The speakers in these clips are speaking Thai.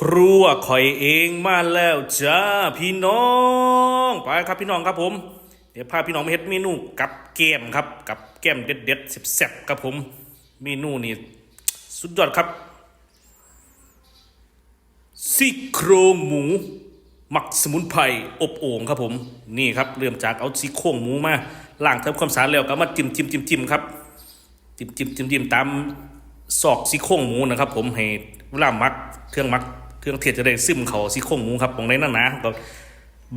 ครัวข่อยเองมาแล้วจ้าพี่น้องไปครับพี่น้องครับผม เดี๋ยวพาพี่น้องมาเฮ็ดเมนูกับแก้มครับกับแก้มเด็ดๆแซ่บๆครับผม เมนูนี่สุดยอดครับซี่โครงหมู หมักสมุนไพรอบโอ่งครับผมนี่ครับเริ่มจากเอาซี่โครงหมูมาล้างทำความสะอาดแล้วก็มาจิ้มจิ้มจิ้มจิ้มครับจิ้มจิ้มจิ้มจิ้มตามซอกซี่โครงหมูนะครับ ผมให้เวลามักเครื่องมัก รื่องเทศจะได้ซึมเขาซี่โครงหมูครับตรงในนั่นนะก็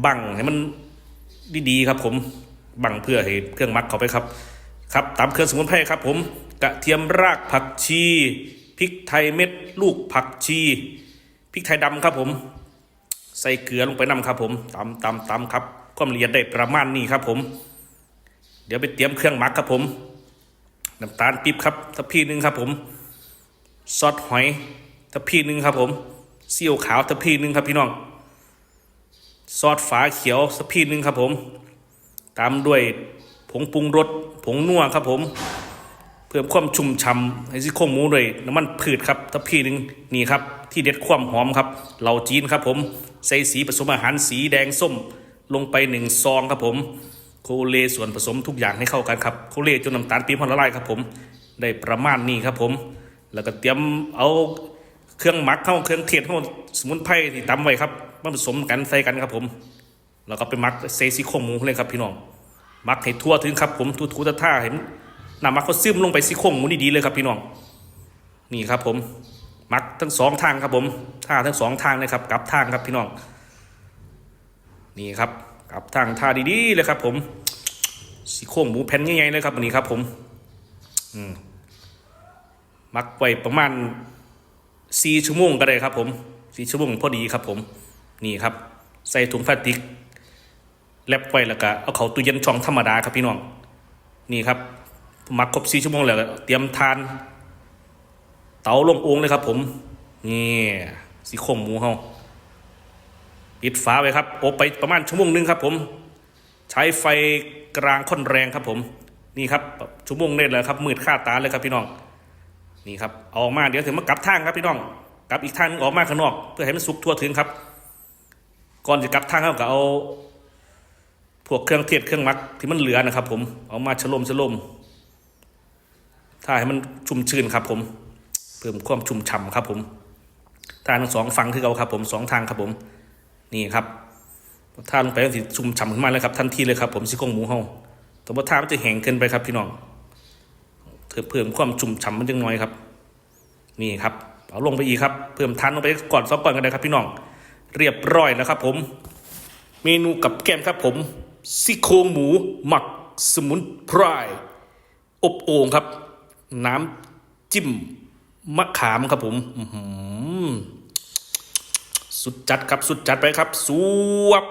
บังให้มันดีๆครับ ผมบังเพื่อให้เครื่องมักเขาไปครับ ครับตามเครื่องสมุนไพรครับ ผมกระเทียมรากผักชีพริกไทยเม็ดลูกผักชีพริกไทยดำครับผม ใส่เกลือลงไปนำครับ ผมตำตำตำครับความละเอียดได้ประมาณนี้ครับ ผม เดี๋ยวไปเตรียมเครื่องหมักครับ ผมน้ำตาลปี๊บครับทัพพีหนึ่งครับ ผมซอสหอยทัพพีหนึ่งครับผม เซีอิ๊วขาวทัพพีนึงครับพี่น้อง ซอสฝาเขียวทัพพีนึงครับผม ตามด้วยผงปรุงรสผงนัวครับผม เพิ่มความชุ่มฉ่ำให้ซี่โครงหมูด้วยน้ำมันพืชครับทัพพีนึงนี่ครับ ที่เด็ดความหอมครับเหล่าจีนครับผม ใส่สีผสมอาหารสีแดงส้ม ลงไปหนึ่งซองครับผมโคเลส่วนผสมทุกอย่างให้เข้ากันครับโคเลจนน้ำตาลปี๊บพอละลายครับผม ได้ประมาณนี้ครับผม แล้วก็เตรียมเอา เครื่องหมักเข้าเครื่องเทศเข้าสมุนไพรที่ตำไว้ครับมาผสมกันใส่กันครับผม แล้วก็ไปหมักเซซี่โครงหมูเลยครับพี่น้องหมักให้ทั่วถึงครับผมทูทูท่าท่าเห็นน้ำมักเขาซึมลงไปซี่โครงหมูนี่ดีเลยครับพี่น้องนี่ครับผมหมักทั้งสองทางครับผมท่าทั้งสองทางเลยครับกลับทางครับพี่น้อง นี่ครับกลับทางท่าดีๆเลยครับผมสีโครงหมูแผ่นใหญ่ๆเลยครับอันนี้ครับผม อืมมักไว้ประมาณ สี่ชั่วโมงก็ได้ครับผมสี่ชั่วโมงพอดีครับผมนี่ครับ ใส่ถุงพลาสติกแลบไว้แล้วก็เอาเขาตู้เย็นช่องธรรมดาครับพี่น้องนี่ครับมักครบสี่ชั่วโมงแล้วเตรียมทาน เตาลงองเลยครับ ผมนี่สีโครงหมูเฮาปิดฝาไว้ครับอบไปประมาณชั่วโมงหนึงครับผม ใช้ไฟกลางค่อนแรงครับผม นี่ครับชั่วโมงนี้แหละครับมืดค่าตาเลยครับพี่น้อง นี่ครับเอาออกมาเดี๋ยวถึงมากลับทางครับพี่น้องกลับอีกทางนึงออกมาข้างนอก เพื่อให้มันสุกทั่วถึงครับ ก่อนจะกลับทางครับก็เอาพวกเครื่องเทศเครื่องมักที่มันเหลือนะครับ ผมเอามาฉลมฉลมถ้าให้มันชุ่มชื้นครับ ผมเพิ่มความชุ่มฉ่ำครับ ผมทางทั้งสองฝั่งที่เราครับ ผมสองทางครับ ผมนี่ครับถ้าลงไปก็สิชุ่มฉ่ำขึ้นมาเลยครับทันทีเลยครับ ผมซี่โครงหมูเฮาแต่ว่าถ้ามันจะแห้งเกินไปครับพี่น้อง เพิ่มเพิ่มความชุ่มฉ่ำมันจังน้อยครับ นี่ครับเอาลงไปอีกครับ เพิ่มทานลงไปก่อนซอกก่อนกันเลยครับพี่น้อง เรียบร้อยแล้วครับ ผม เมนูกับแก้มครับ ผมซี่โครงหมูหมักสมุนไพรอบโอ่งครับ น้ำจิ้มมะขามครับ ผมสุดจัดครับสุดจัดไปครับสวบ